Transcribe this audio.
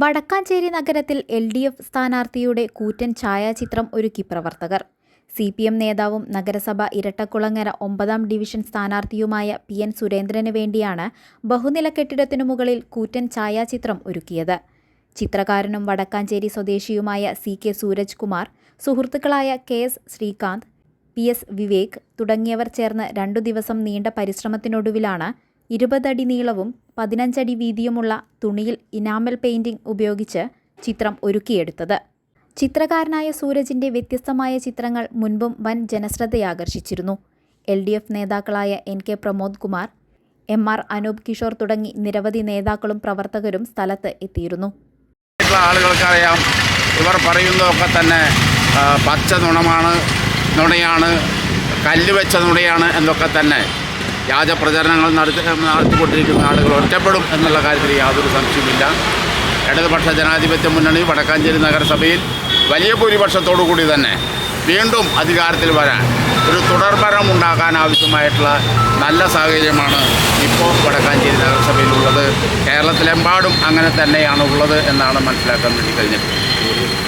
വടക്കാഞ്ചേരി നഗരത്തിൽ L D F സ്ഥാനാർത്ഥിയുടെ കൂറ്റൻ ഛായാചിത്രം ഒരുക്കി പ്രവർത്തകർ. സി പി എം നേതാവും നഗരസഭ ഇരട്ടക്കുളങ്ങര ഒമ്പതാം ഡിവിഷൻ സ്ഥാനാർത്ഥിയുമായ പി എൻ സുരേന്ദ്രന് വേണ്ടിയാണ് ബഹുനില കെട്ടിടത്തിനു മുകളിൽ കൂറ്റൻ ഛായാചിത്രം ഒരുക്കിയത്. ചിത്രകാരനും വടക്കാഞ്ചേരി സ്വദേശിയുമായ സി കെ സൂരജ് കുമാർ സുഹൃത്തുക്കളായ K S Srikanth P S Vivek തുടങ്ങിയവർ ചേർന്ന് രണ്ടു ദിവസം നീണ്ട പരിശ്രമത്തിനൊടുവിലാണ് ഇരുപതടി നീളവും പതിനഞ്ചടി വീതിയുമുള്ള തുണിയിൽ ഇനാമൽ പെയിൻറിംഗ് ഉപയോഗിച്ച് ചിത്രം ഒരുക്കിയെടുത്തത്. ചിത്രകാരനായ സൂരജിന്റെ വ്യത്യസ്തമായ ചിത്രങ്ങൾ മുൻപും വൻ ജനശ്രദ്ധയാകർഷിച്ചിരുന്നു. എൽ ഡി എഫ് നേതാക്കളായ N K Pramod Kumar M R Anoop Kishore തുടങ്ങി നിരവധി നേതാക്കളും പ്രവർത്തകരും സ്ഥലത്ത് എത്തിയിരുന്നു. ആളുകൾക്കറിയാം ഇവർ പറയുന്നതൊക്കെ തന്നെ പച്ച നുണമാണ് നുണയാണ് കല്ല് വെച്ച നുണയാണ് എന്നൊക്കെ തന്നെ. വ്യാജ പ്രചരണങ്ങൾ നടത്തി നടത്തിക്കൊണ്ടിരിക്കുന്ന ആളുകൾ ഒറ്റപ്പെടും എന്നുള്ള കാര്യത്തിൽ യാതൊരു സംശയമില്ല ഇടതുപക്ഷ ജനാധിപത്യ മുന്നണി വടക്കാഞ്ചേരി നഗരസഭയിൽ വലിയ ഭൂരിപക്ഷത്തോടു കൂടി തന്നെ വീണ്ടും അധികാരത്തിൽ വരാൻ ഒരു തുടർഭരണം ഉണ്ടാക്കാൻ ആവശ്യമായിട്ടുള്ള നല്ല സാഹചര്യമാണ് ഇപ്പോൾ വടക്കാഞ്ചേരി നഗരസഭയിലുള്ളത്. കേരളത്തിലെമ്പാടും അങ്ങനെ തന്നെയാണ് ഉള്ളത് എന്നാണ് മനസ്സിലാക്കാൻ വേണ്ടി കഴിഞ്ഞിട്ടുള്ളത്